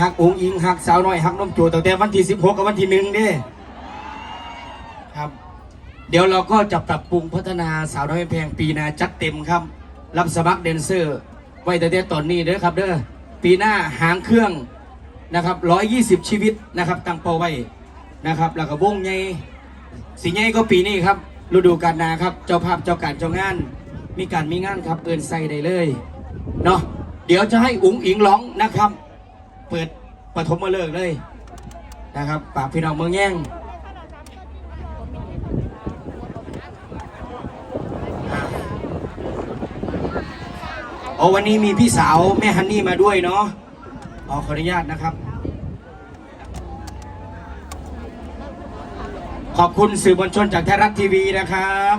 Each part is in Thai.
หักองค์อิงหักสาวน้อยหักน้มโจตั้งแต่วันที่ 16 กับวันที่หนึ่งเด้ครับ เดี๋ยวเราก็จะปรับปรุงพัฒนาสาวน้อยแพงปีหนาจัดเต็มครับ รับสมัครแดนเซอร์ ไว้แต่แต่ตอนนี้เด้อครับเด้อปีหน้าหางเครื่องนะครับ120 ชีวิตนะครับตั้งเป้าไว้นะครับ แล้วก็วงใหญ่สีใหญ่ก็ปีนี้ครับฤดูกาลนาครับเจ้าภาพเจ้าการเจ้างาน มีการมีงานครับเอินใส่ได้เลยเนาะเดี๋ยวจะให้อุ๋งอิงร้องนะครับ เปิดปฐมฤกษ์เลยนะครับฝากพี่น้องเมืองแย่งอ่าโอ้วันนี้มีพี่สาวแม่ฮันนี่มาด้วยเนาะขอขออนุญาตนะครับ ขอบคุณสื่อมวลชนจากไทยรัฐทีวีนะครับ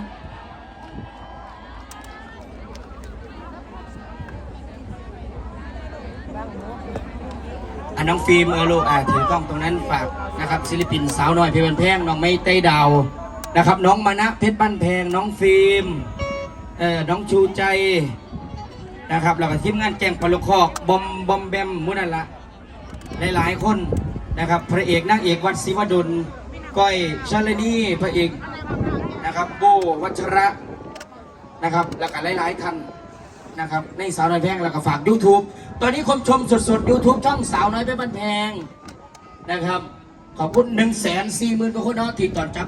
น้องฟิล์มเออลูกอะถือกล้องตรงนั้นฝากนะครับศิลปินสาวน้อยเพชรบ้านแพงน้องไม่เต้ดาวนะครับ น้องมานะเพชรบ้านแพงน้องฟิล์มเออน้องชูใจนะครับแล้วก็ทีมงานแกงปลาลูกคอกบอมบอมแบมมุนันละหลายๆคนนะครับพระเอกนางเอกวัดศิวดลก้อยชาลนีพระเอกนะครับโบวัชระนะครับแล้วก็หลายๆท่าน นะครับ ในสาวน้อยแพงแล้วก็ฝาก YouTube ตอนนี้คมชมสดๆ YouTube ช่องสาวน้อยเพชรบ้านแพงนะครับ ขอบคุณ1นึ่งแสนสี่หมื่นกว่าคนเนาะที่ตอนจับ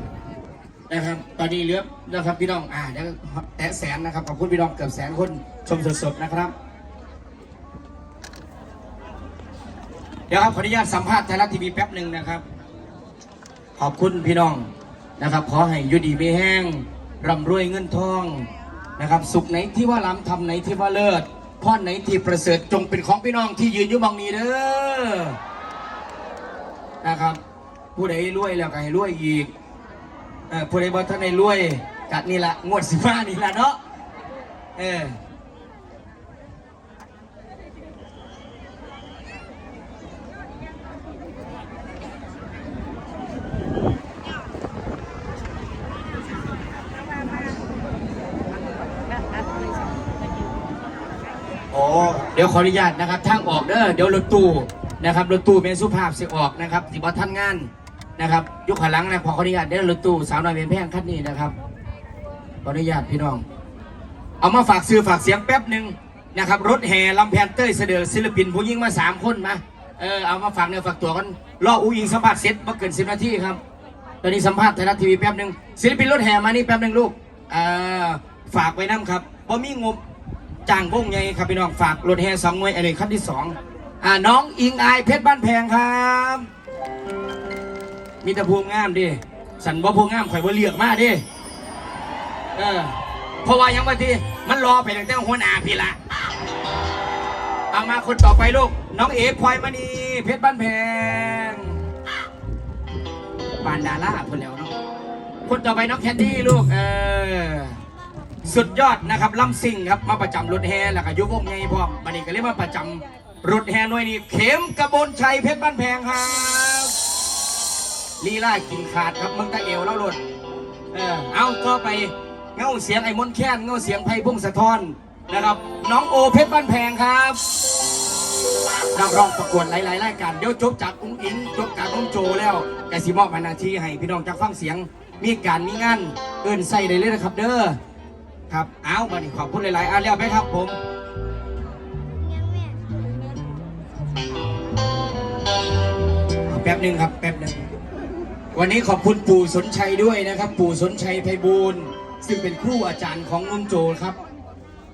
นะครับ ตอนนี้เหลือนะครับพี่น้องอ่าเดี๋ยวแตะแสนนะครับขอบคุณพี่น้องเกือบแสนคนชมสดๆนะครับ เดี๋ยวครับขออนุญาตสัมภาษณ์ไทยรัฐทีวีแป๊บหนึ่งนะครับ ขอบคุณพี่น้องนะครับ ขอให้ยุดีไม่แห้งร่ำรวยเงินทอง นะครับ สุขไหนที่ว่าล้ำทำไหนที่ว่าเลิศพ่อไหนที่ประเสริฐจงเป็นของพี่น้องที่ยืนอยู่บางนี้เด้อนะครับ ผู้ใดรวยแล้วก็ให้รวยอีกผู้ใดบ่ท่านใดรวยกัดนี่ละงวดสิบ้านี่ละเนาะเออ เดี๋ยวขออนุญาตนะครับทางออกเด้อเดี๋ยวรถตู้นะครับรถตู้เป็นสุภาพสิออกนะครับสิบท่านงานนะครับยุคขนหลังนะขอขออนุญาตเด้อรถตู้สาวน้อยเป็นแพงคันนี้นะครับขออนุญาตพี่น้อง เอามาฝากซื้อฝากเสียงแป๊บหนึ่งนะครับรถแห่ลำแพนเต้ยเสด็จศิลปินผู้ยิ่งมาสามคนมาเออเอามาฝากเนื้อฝากตัวกันรออูยิงสัมภาษณ์เสร็จมาเกินสิบนาทีครับตอนนี้สัมภาษณ์ไทยรัฐทีวีแป๊บหนึ่งศิลปินรถแห่มานี่แป๊บหนึ่งลูกเออฝากไว้น้ำครับพราะมีงบ จ้างวงใหญ่ครับพี่น้องฝากรถแห่สองหน่วยอันนี้ขั้นที่สองอ่าน้องอิงอายเพชรบ้านแพงครับมีแต่ภูมิงามดิสันว่าภูมิงามข่อยว่าเลือกมากดิเออเพราะว่ายังว่าที่มันรอไปตั้งแต่หัวหน้าพี่ละเอามาคนต่อไปลูก น้องเอ๋พลอยมณีเพชรบ้านแพงปานดาราคนแล้วเนาะคนต่อไปน้องแคนดี้ลูก เออ สุดยอดนะครับลำซิ่งครับมาประจำรถแห่แล้วก็ยุวงไงพร้อมบันนี้ก็เรียกว่าประจำรถแห่หน่วยนี้เข็มกระบนชัยเพชรบ้านแพงครับลีลากินขาดครับมึงตะเอวแล้วรถเออเอาก็ไปเงาเสียงไอ้มนแค้นเงาเสียงไพ่พุ่งสะท้อนนะครับ น้องโอเพชรบ้านแพงครับนักร้องประกวดหลายๆรายการเดี๋ยวจบจากอุ้งอิงจบจากน้องโจแล้วกสิมอบหนาทีให้พี่น้องจากฟังเสียงมีการมีงานเอินใส่ได้เลยนะครับเด้อ ครับเอาบันนี้ขอบคุณหลายๆอะเรียบไหมครับผมแป๊บหนึ่งครับแป๊บหนึ่งวันนี้ขอบคุณปู่สนชัยด้วยนะครับ ปู่สนชัยไพบูลย์ซึ่งเป็นครูอาจารย์ของนุ่มโจครับ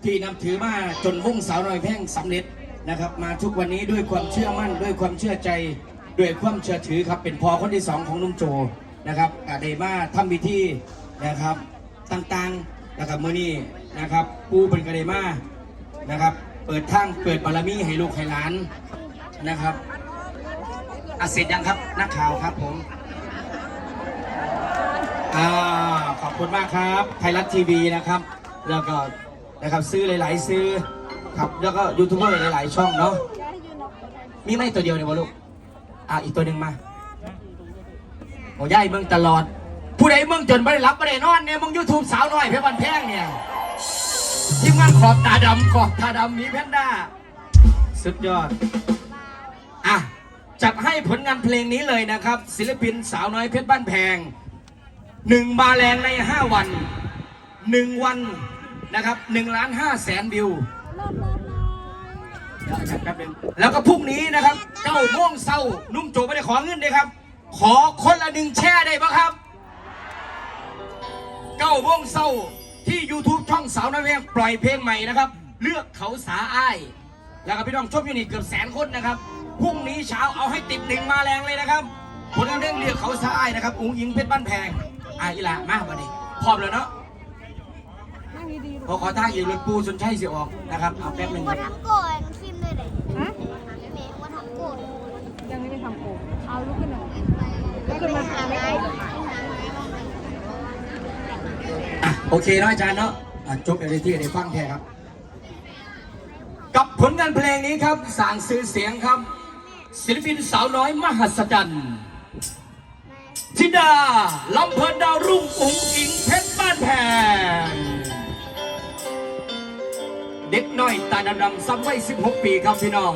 ที่นำถือมาจนวงสาวน้อยแพ่งสำเร็จนะครับ มาทุกวันนี้ด้วยความเชื่อมั่น ด้วยความเชื่อใจด้วยความเชื่อถือครับ เป็นพอคนที่สองของนุ่มโจนะครับกาเดมาทำพิธีนะครับต่างๆ นะครับมื่อนี้นะครับปูเป็นกาเดมานะครับ เปิดทางเปิดบารมีให้ลูกให้หลานนะครับอาเสร็จยังครับนักข่าวครับผมอ่าขอบคุณมากครับ ไทยรัฐทีวีนะครับ แล้วก็นะครับซื้อหลาย ๆ ซื้อครับแล้วก็ยูทูบเบอร์หลาย ๆ ช่องเนาะมีไม่ตัวเดียวเนี่ยวะลูกอ่าอีกตัวหนึ่งมาโอ้ยายเมืองตลอด ผู้ใดมืองจนไม่ได้รับไม่ได้นอนเนี่ยมึงยูทูบสาวน้อยเพชรบันแพงเนี่ยทีมงานขอบตาดำขอบตาดำมีแพนด้าสุดยอดอะแบบให้ผลงานเพลงนี้เลยนะครับ ศิลปินสาวน้อยเพชรบ้านแพงหนึ่งมาแรงใน 5 วันหนึ่งวันนะครับหนึ่งล้านห้าแสนวิวแป๊บนึงแล้วก็พรุ่งนี้นะครับเก้าโมงเศร้านุ่มโจไม่ได้ขอเงินเลยครับ ขอคนละหนึ่งแช่ได้ปะครับ เก้าโมงเศร้าที่ YouTube ช่องสาวน้อยเพลงปล่อยเพลงใหม่นะครับ เลือกเขาสาอ้าย แล้วก็พี่น้องชมอยู่นี่เกือบแสนคนนะครับพรุ่งนี้เช้าเอาให้ติดหนึ่งมาแรงเลยนะครับผลงานเพลงเลือกเขาสาอ้ายนะครับอุ้งอิงเพชรบ้านแพงอะอีหละมาวันนี้พร้อมแล้วเนาะพอขอทางอยู่รถปูสนชัยสิออกนะครับเอาแป๊บหนึ่งว่าทำโกนฟิล์มเลยเลยฮะเมย์ว่าทำโกนยังไม่ได้ทำโกเอาลุกขึ้นหน่อยแล้วก็มาหาไม้ อะ โอเคเนาะอาจารย์เนาะอะจบเอริที่ได้ฟังแท้ครับ กับผลงานเพลงนี้ครับสางสื่อเสียงครับ ศิลปินสาวน้อยมหัศจรรย์ธิดาลำเพลินดาวรุ่งอุ๋งอิงเพชรบ้านแพงเด็กน้อยตาดำๆซ้ำไว้ 16 ปีครับพี่น้อง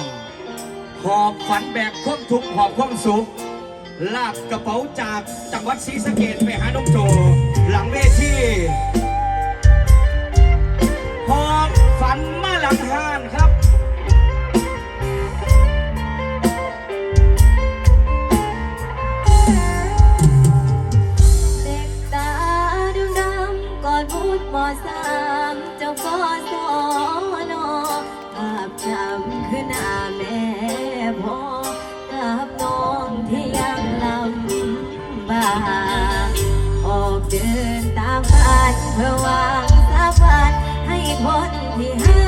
หอบฝันแบกความทุกข์หอบความสุข ลากกระเป๋าจากจังหวัดศรีสะเกดไปหาน้องโจ หลังเวที จังห้านครับเด็กตาดูดำก่อนพูดมอสามเจ้าก็สอนอภาพจำคือหน้าแม่พ่อกับน้องที่ยังลำบากออกเดินตามฝันเพื่อวางสักวันให้คนที่หั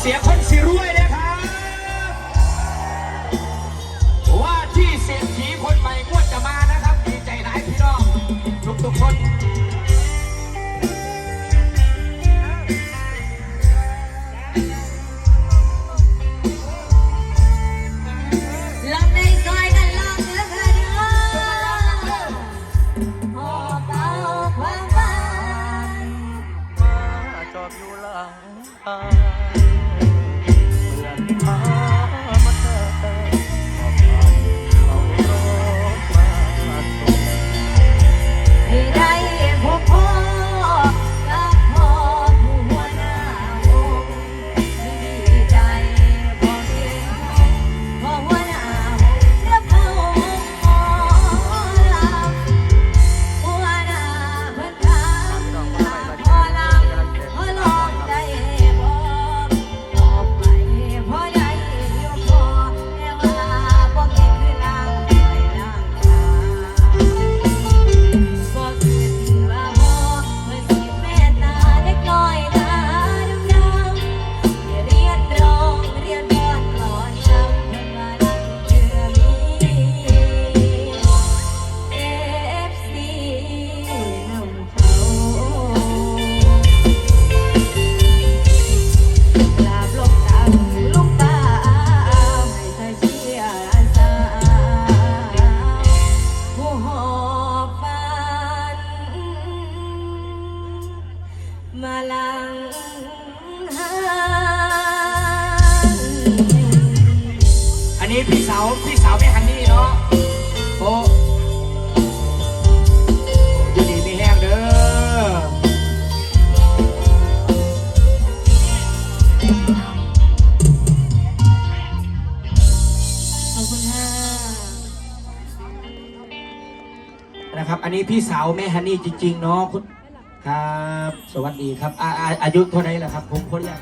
เสียงคนสิรวยนะครับ ว่าที่เศรษฐีคนใหม่งวดจะมานะครับ ดีใจหลายพี่น้องทุกทุกคน นะครับ อันนี้พี่สาวแม่ฮันนี่จริงๆเนาะคุณครับ สวัสดีครับอาอาอายุเท่าไหร่ล่ะครับ ผมคนแรก